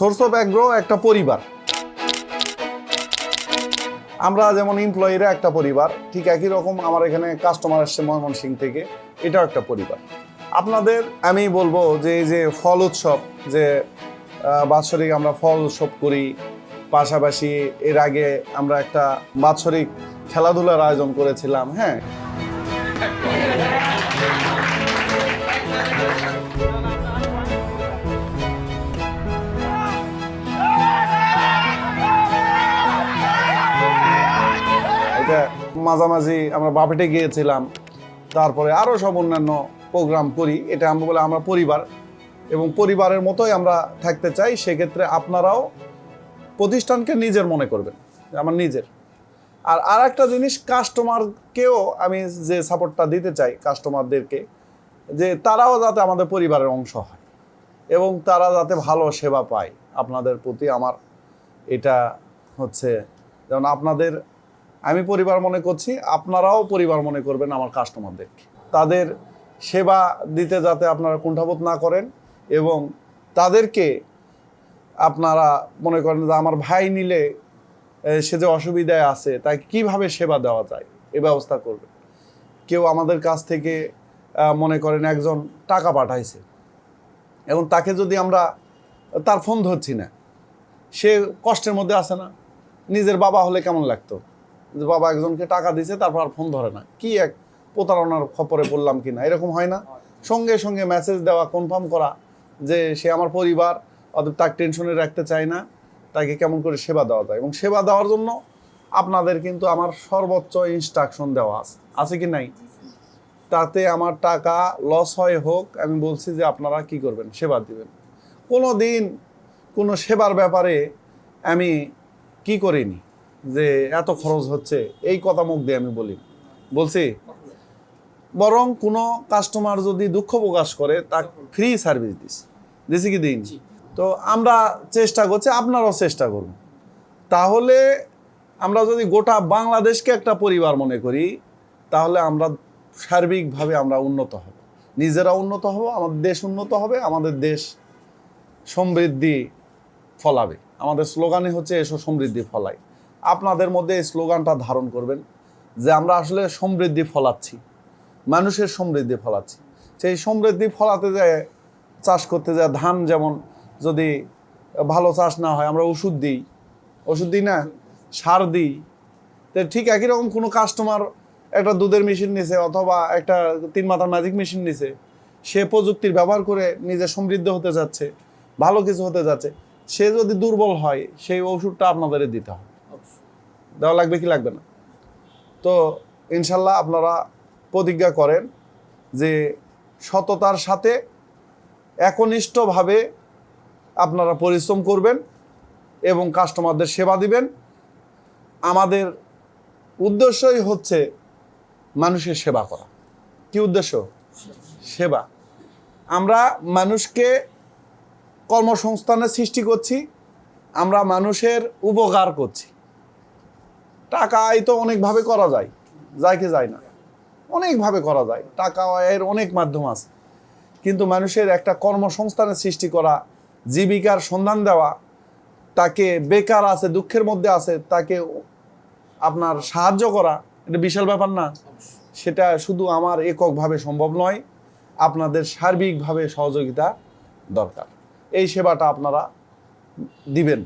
Source of agro একটা পরিবার। আমরা যেমন এমপ্লয়িরা একটা পরিবার, ঠিক একই রকম আমার এখানে কাস্টমার আসছে ময়মনসিং থেকে, এটাও একটা পরিবার। আপনাদের আমি বলব যে এই যে ফল উৎসব, যে বাৎসরিক আমরা ফল উৎসব করি, পাশাপাশি এর আগে আমরা একটা বাৎসরিক খেলাধুলার আয়োজন করেছিলাম হ্যাঁ? মাঝামাঝি আমরা বাপেটে গিয়েছিলাম। তারপরে আরও সব অন্যান্য প্রোগ্রাম করি। এটা আমরা বলে আমরা পরিবার। এবং পরিবারের মতোই আমরা থাকতে চাই। সেক্ষেত্রে আপনারাও প্রতিষ্ঠানকে নিজের মনে করবেন। আমার নিজের। আর আর একটা জিনিস কাস্টমারকেও আমি যে সাপোর্টটা দিতে চাই কাস্টমারদেরকে যে তারাও যাতে আমাদের পরিবারের অংশ হয় এবং তারা যাতে ভালো সেবা পায়। আপনাদের প্রতি আমার এটা হচ্ছে, যেমন আপনাদের আমি পরিবার মনে করছি, আপনারাও পরিবার মনে করবেন আমার কাস্টমারদেরকে তাদের সেবা দিতে যাতে আপনারা কুণ্ঠাবোধ না করেন এবং তাদেরকে আপনারা মনে করেন যে আমার ভাই নিলে সে যে অসুবিধায় আছে তাকে কীভাবে সেবা দেওয়া যায়? এ ব্যবস্থা করবে কেউ আমাদের কাছ থেকে মনে করেন একজন টাকা পাঠাইছে এবং তাকে যদি আমরা, তার ফোন ধরছি না, সে কষ্টের মধ্যে আছে না, নিজের বাবা হলে কেমন লাগতো? যে বাবা একজনকে টাকা দিছে, তারপর আর ফোন ধরে না। কি এক প্রতারণার খপরে বললাম কিনা এরকম হয় না। সঙ্গে সঙ্গে মেসেজ দেওয়া কনফার্ম করা যে সে আমার পরিবার, অতএব তাকে টেনশনে রাখতে চায় না। তাকে কেমন করে সেবা দেওয়া যায়? এবং সেবা দেওয়ার জন্য আপনাদের কিন্তু আমার সর্বোচ্চ ইনস্ট্রাকশন দেওয়া আছে। আছে কি নাই? তাতে আমার টাকা লস হয় হোক, আমি বলছি যে আপনারা কি করবেন? সেবা দিবেন। কোনো দিন কোনো সেবার ব্যাপারে আমি কি করিনি? যে এত খরচ হচ্ছে এই কথা মুখ দিয়ে আমি বলি। বলছি বরং কোনো কাস্টমার যদি দুঃখ প্রকাশ করে তা ফ্রি সার্ভিস দিস। দিছি কি দিন? তো আমরা চেষ্টা করছি আপনারাও চেষ্টা করুন। তাহলে আমরা যদি গোটা বাংলাদেশকে একটা পরিবার মনে করি তাহলে আমরা সার্বিকভাবে আমরা উন্নত হব। নিজেরা উন্নত হব আমাদের দেশ উন্নত হবে আমাদের দেশ সমৃদ্ধি ফলাবে। আমাদের স্লোগানই হচ্ছে এসো সমৃদ্ধি ফলাই। আপনাদের মধ্যে এই স্লোগানটা ধারণ করবেন যে আমরা আসলে সমৃদ্ধি ফলাচ্ছি, মানুষের সমৃদ্ধি ফলাচ্ছি। সেই সমৃদ্ধি ফলাতে যায় চাষ করতে যায় ধান যেমন যদি ভালো চাষ না হয়, আমরা ওষুধ দিই। ওষুধ দিই না, সার দিই। তো ঠিক একই রকম কোনো কাস্টমার একটা দুধের মেশিন নিছে অথবা একটা তিন মাথার ম্যাজিক মেশিন নিছে, সে প্রযুক্তির ব্যবহার করে নিজে সমৃদ্ধ হতে যাচ্ছে, ভালো কিছু হতে যাচ্ছে। সে যদি দুর্বল হয়, সেই ওষুধটা আপনাদের দিতে হবে। দেওয়া লাগবে কি লাগবে না। তো ইনশাল্লাহ আপনারা প্রতিজ্ঞা করেন যে সততার সাথে একনিষ্ঠভাবে আপনারা পরিশ্রম করবেন এবং কাস্টমারদের সেবা দিবেন। আমাদের উদ্দেশ্যই হচ্ছে মানুষের সেবা করা। কি উদ্দেশ্য? সেবা। আমরা মানুষকে কর্মসংস্থানের সৃষ্টি করছি, আমরা মানুষের উপকার করছি। টাকা আয় তো অনেকভাবে করা যায় যায় কি যায় না। অনেকভাবে করা যায়, টাকা আয়ের অনেক মাধ্যম আছে। কিন্তু মানুষের একটা কর্মসংস্থানের সৃষ্টি করা, জীবিকার সন্ধান দেওয়া, তাকে বেকার আছে, দুঃখের মধ্যে আছে, তাকে আপনার সাহায্য করা, এটা বিশাল ব্যাপার না। সেটা শুধু আমার এককভাবে সম্ভব নয়, আপনাদের সার্বিকভাবে সহযোগিতা দরকার। এই সেবাটা আপনারা দিবেন।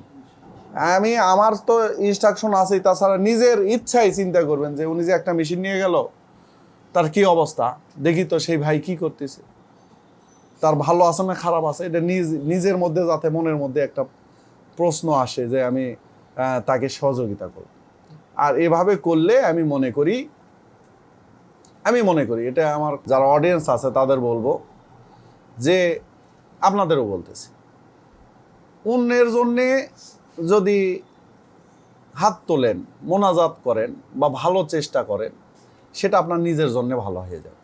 আমি আমার তো ইনস্ট্রাকশন আছেই, তাছাড়া নিজের ইচ্ছাই চিন্তা করবেন যে উনি যে একটা মেশিন নিয়ে গেল, তার কি অবস্থা? দেখি তো সেই ভাই কি করতেছে। তার ভালো আছে না খারাপ আছে? এটা নিজ, নিজের মধ্যে যাতে মনের মধ্যে একটা প্রশ্ন আসে যে আমি তাকে সহযোগিতা করব। আর এভাবে করলে আমি মনে করি, আমি মনে করি, এটা আমার যারা অডিয়েন্স আছে তাদের বলব যে আপনাদেরও বলতেছি। অন্যের জন্যে যদি হাত তোলেন, মোনাজাত করেন বা ভালো চেষ্টা করেন, সেটা আপনার নিজের জন্য ভালো হয়ে যাবে।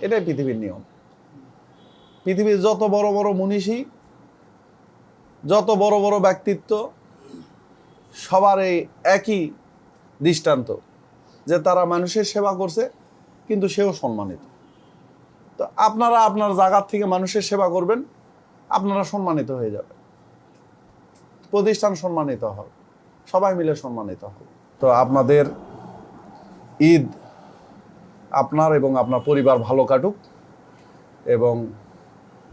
এটাই পৃথিবীর নিয়ম। পৃথিবীর যত বড় বড় মনীষী, যত বড় বড় ব্যক্তিত্ব, সবার এই একই দৃষ্টান্ত, যে তারা মানুষের সেবা করছে, কিন্তু সেও সম্মানিত। তো আপনারা আপনার জায়গার থেকে মানুষের সেবা করবেন, আপনারা সম্মানিত হয়ে যাবেন। প্রতিষ্ঠান সম্মানিত হবে সবাই মিলে সম্মানিত হবে তো আপনাদের ঈদ আপনার এবং আপনার পরিবার ভালো কাটুক এবং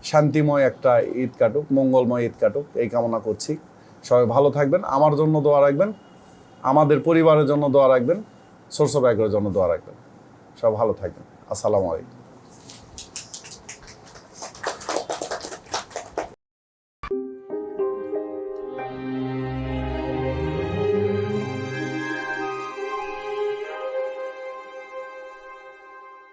শান্তিময় একটা ঈদ কাটুক, মঙ্গলময় ঈদ কাটুক, এই কামনা করছি। সবাই ভালো থাকবেন, আমার জন্য দোয়া রাখবেন, আমাদের পরিবারের জন্য দোয়া রাখবেন, সোর্স অফ জন্য দোয়া রাখবেন। সব ভালো থাকবেন। আসসালামু আলাইকুম।